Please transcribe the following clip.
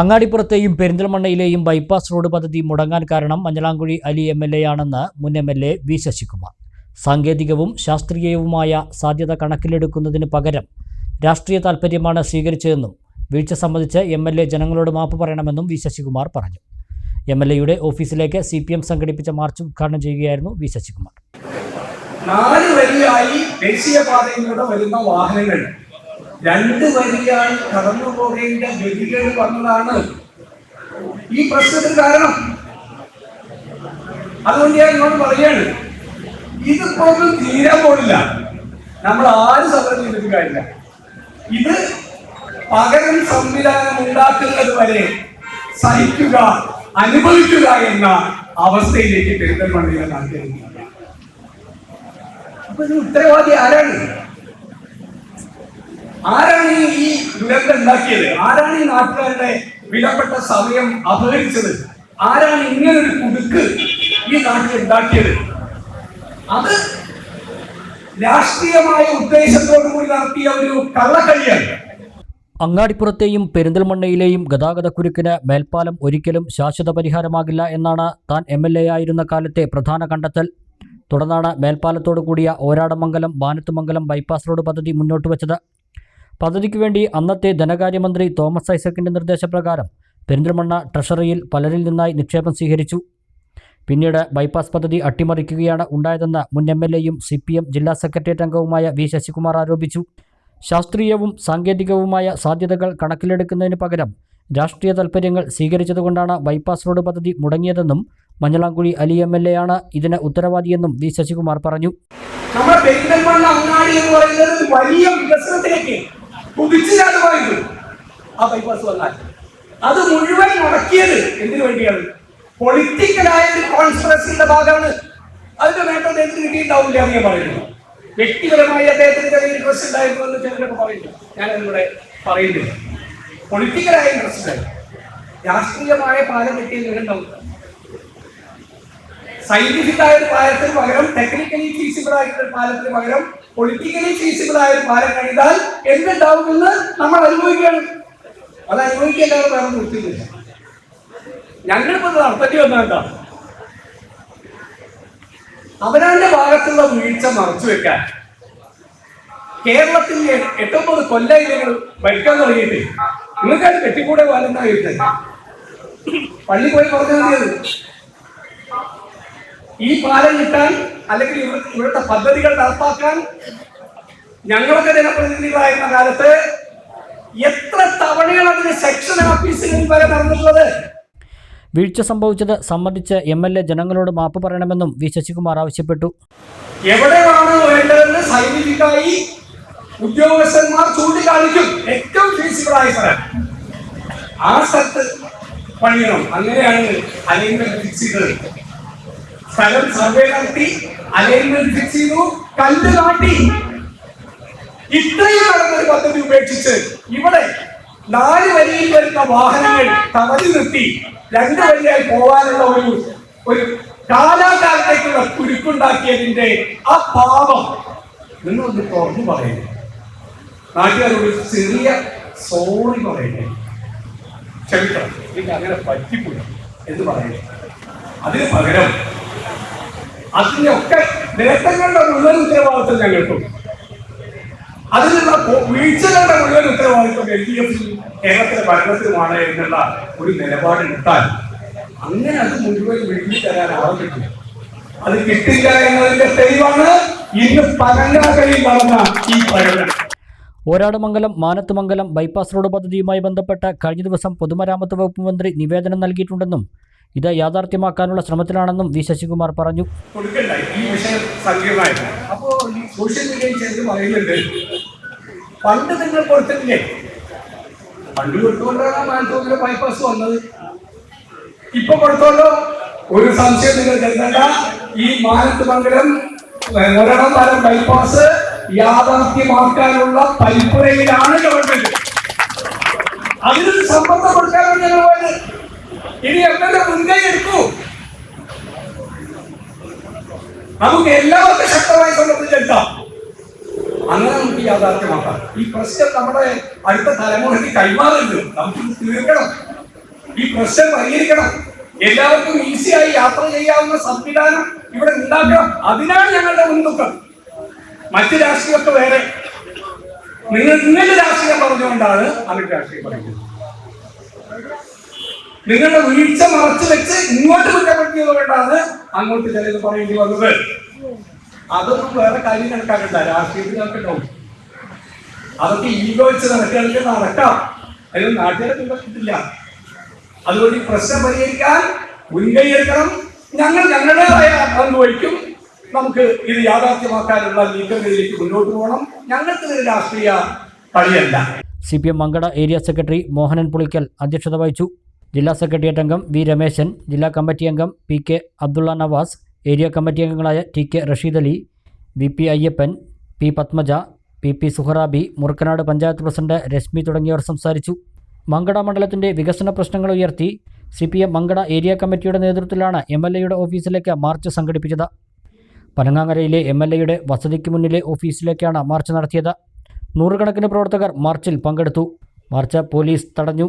അങ്ങാടിപ്പുറത്തെയും പെരിന്തൽമണ്ണയിലെയും bypass road പദ്ധതി മുടങ്ങാൻ കാരണം Manjalamkuzhi Ali M L A ആണെന്ന് മുൻ M L A V Sasikumar. സാങ്കേതികവും ശാസ്ത്രീയവുമായ സാധ്യത കണക്കിലെടുക്കുന്നതിന് പകരം രാഷ്ട്രീയ താൽപ്പര്യമാണ് സ്വീകരിച്ചതെന്നും വീഴ്ച സംബന്ധിച്ച് എം എൽ എ ജനങ്ങളോട് മാപ്പ് പറയണമെന്നും വി ശശികുമാർ പറഞ്ഞു. എം എൽ എയുടെ ഓഫീസിലേക്ക് സി പി എം സംഘടിപ്പിച്ച മാർച്ച് ഉദ്ഘാടനം ചെയ്യുകയായിരുന്നു വി ശശികുമാർ. നാല് വരിയായി ദേശീയപാതയിലൂടെ വരുന്ന വാഹനങ്ങൾ രണ്ട് വരിയായി കടന്നു പോകേണ്ട ഗതികൾ വന്നതാണ് ഈ പ്രശ്നത്തിന് കാരണം. അതുകൊണ്ട് ഞാൻ നിങ്ങൾ പറയാണ് ഇതിപ്പോ തീരാൻ പോലില്ല നമ്മൾ ആരും സമരം ചെയ്തിട്ട് കാര്യമില്ല. ഇത് പകരം സംവിധാനം ഉണ്ടാക്കുന്നത് വരെ സഹിക്കുക അനുഭവിക്കുക എന്ന അവസ്ഥയിലേക്ക് പെരുന്തൽമണ്ണയിലെ നാട്ടിലേക്ക് അപ്പൊ ഉത്തരവാദി ആരാണ്? ആരാണ് ഈ- ദുരന്തം ഉണ്ടാക്കിയത്? ആരാണ് ഈ നാട്ടുകാരുടെ വിലപ്പെട്ട സമയം അപഹരിച്ചത്? ആരാണ് ഇങ്ങനൊരു കുടുക്ക് ഈ നാട്ടിൽ ഉണ്ടാക്കിയത്? അത് രാഷ്ട്രീയമായ ഉദ്ദേശത്തോടു കൂടി നടത്തിയ ഒരു കള്ളക്കളിയാണ്. അങ്ങാടിപ്പുറത്തെയും പെരിന്തൽമണ്ണയിലെയും ഗതാഗതക്കുരുക്കിന് മേൽപ്പാലം ഒരിക്കലും ശാശ്വത പരിഹാരമാകില്ല എന്നാണ് താൻ എം എൽ എ ആയിരുന്ന കാലത്തെ പ്രധാന കണ്ടെത്തൽ. തുടർന്നാണ് മേൽപ്പാലത്തോടു കൂടിയ ഓരാടമംഗലം ബാനത്തുമംഗലം ബൈപ്പാസ് റോഡ് പദ്ധതി മുന്നോട്ട് വച്ചത്. പദ്ധതിക്ക് വേണ്ടി അന്നത്തെ ധനകാര്യമന്ത്രി തോമസ് ഐസക്കിന്റെ നിർദ്ദേശപ്രകാരം പെരിന്തൽമണ്ണ ട്രഷറിയിൽ പലരിൽ നിന്നായി നിക്ഷേപം സ്വീകരിച്ചു. പിന്നീട് ബൈപ്പാസ് പദ്ധതി അട്ടിമറിക്കുകയാണ് ഉണ്ടായതെന്ന് മുൻ എം എൽ എയും സി പി എം ജില്ലാ സെക്രട്ടേറിയറ്റ് അംഗവുമായ വി ശശികുമാർ ആരോപിച്ചു. ശാസ്ത്രീയവും സാങ്കേതികവുമായ സാധ്യതകൾ കണക്കിലെടുക്കുന്നതിന് പകരം രാഷ്ട്രീയ താൽപ്പര്യങ്ങൾ സ്വീകരിച്ചതുകൊണ്ടാണ് ബൈപ്പാസ് റോഡ് പദ്ധതി മുടങ്ങിയതെന്നും Manjalamkuzhi Ali M L A ആണ് ഇതിന് ഉത്തരവാദിയെന്നും വി ശശികുമാർ പറഞ്ഞു. നമ്മുടെ പെരിന്തൽമണ്ണ അങ്ങാടി എന്ന് പറയുന്നത് വലിയ വികസനത്തിലേക്ക് കുതിച്ചുചാടുമായിരുന്നു ആ ബൈപ്പാസ് വന്നാൽ. അത് മുഴുവൻ മുടക്കിയത് എന്തിനു വേണ്ടിയാണ്? പൊളിറ്റിക്കലായ ഒരു കോൺഫറൻസിന്റെ ഭാഗമാണ്. അതിന്റെ നേട്ടം അദ്ദേഹത്തിന് കിട്ടിയിട്ടുണ്ടാവില്ല എന്ന് ഞാൻ പറയുന്നു. വ്യക്തിപരമായി അദ്ദേഹത്തിന്റെ കയ്യിൽ ഇൻട്രസ്റ്റ് ഉണ്ടായിരുന്നു എന്ന് ചിലരൊക്കെ പറയുന്നു. ഞാൻ അതിലൂടെ പറയുന്നില്ല. പൊളിറ്റിക്കലായ ഇൻട്രസ്റ്റ് ഉണ്ടായിരുന്നു. രാഷ്ട്രീയമായ പാലം കിട്ടിയ സയന്റിഫിക് ആയ ഒരു പാലത്തിന് പകരം ടെക്നിക്കലി ഫീസിബിൾ ആയിട്ടുള്ള ഒരു പാലത്തിന് പകരം പൊളിറ്റിക്കലി ഫീസിബിൾ ആയ ഒരു പാലം കഴിതാൽ എന്തുണ്ടാവുമെന്ന് നമ്മൾ അനുഭവിക്കുകയാണ് അത് അനുഭവിക്കാൻ വേറെ നിർത്തിയില്ല ഞങ്ങളിപ്പോ നടത്തേണ്ടി കേട്ടോ അവനാന്റെ ഭാഗത്തുള്ള വീഴ്ച മറച്ചു വെക്കാൻ. കേരളത്തിൽ എ- എട്ടൊമ്പത് കൊല്ലം നിങ്ങൾ ഭരിക്കാൻ തുടങ്ങിയിട്ട്. നിങ്ങൾക്കത് കെട്ടിക്കൂടെ പാലെന്നാ കേട്ടത് പള്ളി പോയി പറഞ്ഞാൽ മതിയത് ഈ പാലം കിട്ടാൻ അല്ലെങ്കിൽ ഇവ- ഇവിടുത്തെ പദ്ധതികൾ നടപ്പാക്കാൻ ഞങ്ങളൊക്കെ ജനപ്രതിനിധികളായിരുന്ന കാലത്ത് എത്ര തവണയാണ് അതിന് സെക്ഷൻ ഓഫീസുകളിൽ വരെ നടന്നിട്ടുള്ളത്? വീഴ്ച സംഭവിച്ചത് സംബന്ധിച്ച് എം എൽ എ ജനങ്ങളോട് മാപ്പ് പറയണമെന്നും വി ശശികുമാർ ആവശ്യപ്പെട്ടു. എവിടെയാണ് വേണ്ടതെന്ന് സൈനികമായി ഉദ്യോഗസ്ഥന്മാർ ചൂണ്ടിക്കാണിക്കും. ഏറ്റവും ഫീസിബിളായ സ്ഥലം. ആ സ്ഥലത്ത് പണിയണം. അങ്ങനെയാണ് അലൈൻമെന്റ് ഫിക്സ് ചെയ്തത്. സ്ഥലം സർവേ നടത്തി അലൈൻമെന്റ് ഫിക്സ് ചെയ്തു. കല്ല് നാട്ടി ഇത്രയും നടന്നൊരു പദ്ധതി ഉപേക്ഷിച്ച് ഇവിടെ നാല് വരിയിൽ വരുന്ന വാഹനങ്ങൾ തടഞ്ഞു നിർത്തി രണ്ട് വരിയായി പോകാനുള്ള ഒരു ഒരു കാലാകാലത്തേക്കുള്ള കുരുക്കുണ്ടാക്കിയതിന്റെ ആ പാപം നിങ്ങളൊന്ന് തുറന്നു പറയുന്നു നാട്ടുകാരോട് ചെറിയ സോറി പറയട്ടെ. ക്ഷമിക്കണം എനിക്ക് അങ്ങനെ പറ്റിപ്പോയി എന്ന് പറയുന്നു അതിന് പകരം അതിനൊക്കെ നേട്ടങ്ങളുടെ മുഴുവൻ ഉത്തരവാദിത്വം ഞങ്ങൾക്കും അതിനുള്ള നിന്നുള്ള വീഴ്ചകളുടെ മുഴുവൻ ഉത്തരവാദിത്വം എൽ ഡി എഫിൽ കേരളത്തിലെ ഭരണത്തിലുമാണ് എന്നുള്ള ഒരു നിലപാടെടുത്താൽ അങ്ങനെ അത് മുഴുവൻ വീട്ടിൽ തരാൻ ആളും കിട്ടും അത് കിട്ടില്ല എന്നതിന്റെ തെളിവാണ് ഇന്ന് പനങ്ങാകളിൽ നടന്ന ഈ പ്രകടനം ഓരാടുമംഗലം മാനത്തുമംഗലം ബൈപ്പാസ് റോഡ് പദ്ധതിയുമായി ബന്ധപ്പെട്ട് കഴിഞ്ഞ ദിവസം പൊതുമരാമത്ത് വകുപ്പ് മന്ത്രി നിവേദനം നൽകിയിട്ടുണ്ടെന്നും ഇത് യാഥാർത്ഥ്യമാക്കാനുള്ള ശ്രമത്തിലാണെന്നും വി ശശികുമാർ പറഞ്ഞു. കൊടുക്കണ്ട ഈ വിഷയം സങ്കീർണമായിട്ട് അപ്പോൾ സോഷ്യൽ മീഡിയയിൽ ചേർത്ത് പറയുന്നുണ്ട് പണ്ട് നിങ്ങൾ കൊടുത്തിട്ടില്ലേ? പണ്ട് കൊടുത്തുകൊണ്ടാണ് മാനത്തോക്കിലെ ബൈപ്പാസ് വന്നത്. ഇപ്പൊ കൊടുത്തോണ്ടോ? ഒരു സംശയം നിങ്ങൾ കരുതണ്ട. ഈ മാനത്ത് മംഗലം ഒരണം തരം ബൈപ്പാസ് യാഥാർത്ഥ്യമാക്കാനുള്ള പരിപ്പുരയിലാണ് ഗവൺമെന്റ് അതിനൊരു സമ്മർദ്ദം കൊടുക്കാനാണ് ഞങ്ങൾ പോയത്. ഇനി എങ്ങനെ മുൻകൈ എടുക്കൂ? നമുക്ക് എല്ലാവർക്കും ശക്തമായി സമർപ്പിച്ചെടുക്കാം അങ്ങനെ നമുക്ക് യാഥാർത്ഥ്യമാക്കാം. ഈ പ്രശ്നം നമ്മുടെ അടുത്ത തലമുറയ്ക്ക് കൈമാറരുത്. നമുക്ക് തീർക്കണം. ഈ പ്രശ്നം പരിഹരിക്കണം. എല്ലാവർക്കും ഈസിയായി യാത്ര ചെയ്യാവുന്ന സംവിധാനം ഇവിടെ ഉണ്ടാക്കണം. അതിനാണ് ഞങ്ങളുടെ മുൻതൂക്കം. മറ്റ് രാഷ്ട്രീയമൊക്കെ വേറെ. നിങ്ങൾ ഇന്നലെ രാഷ്ട്രീയം പറഞ്ഞുകൊണ്ടാണ് അവർ രാഷ്ട്രീയം പറയുന്നത് നിങ്ങളുടെ വീഴ്ച മറച്ചു വെച്ച് ഇങ്ങോട്ട് കുറ്റപ്പെടുത്തിയത് കൊണ്ടാണ് അങ്ങോട്ട് ചിലത് പറയേണ്ടി വന്നത്. അതൊന്നും വേറെ കാര്യം കണക്കാക്കണ്ട രാഷ്ട്രീയത്തിൽ നടക്കണ്ടാവും അതൊക്കെ ഈഗോ വെച്ച് നടക്കുകയാണെങ്കിൽ നടക്കാം. അതിന് നാട്ടുകാരെ പിന്തുണക്കിട്ടില്ല അതുകൊണ്ട് ഈ പ്രശ്നം പരിഹരിക്കാൻ മുൻകൈ എടുക്കണം. ഞങ്ങൾ ഞങ്ങളുടേതായ പങ്ക് വഹിക്കും. നമുക്ക് ഇത് യാഥാർത്ഥ്യമാക്കാനുള്ള നീക്കങ്ങളിലേക്ക് മുന്നോട്ട് പോകണം. ഞങ്ങൾക്ക് ഇത് രാഷ്ട്രീയ കളിയല്ല C P M Mankada area secretary Mohanan Pulikkal അധ്യക്ഷത വഹിച്ചു. ജില്ലാ സെക്രട്ടേറിയറ്റ് അംഗം വി രമേശൻ ജില്ലാ കമ്മിറ്റി അംഗം P K Abdulla Navas area committee അംഗങ്ങളായ T K Rasheed Ali V P Ayyappan P Padmaja P P Suharabi Murukkanad panchayat president Reshmi തുടങ്ങിയവർ സംസാരിച്ചു. മങ്കട മണ്ഡലത്തിന്റെ വികസന പ്രശ്നങ്ങൾ ഉയർത്തി C P M Mankada area കമ്മിറ്റിയുടെ നേതൃത്വത്തിലാണ് എം എൽ എയുടെ ഓഫീസിലേക്ക് മാർച്ച് സംഘടിപ്പിച്ചത്. പനങ്ങാങ്ങരയിലെ എം എൽ എയുടെ വസതിക്ക് മുന്നിലെ ഓഫീസിലേക്കാണ് മാർച്ച് നടത്തിയത്. നൂറുകണക്കിന് പ്രവർത്തകർ മാർച്ചിൽ പങ്കെടുത്തു. മാർച്ച് പോലീസ് തടഞ്ഞു.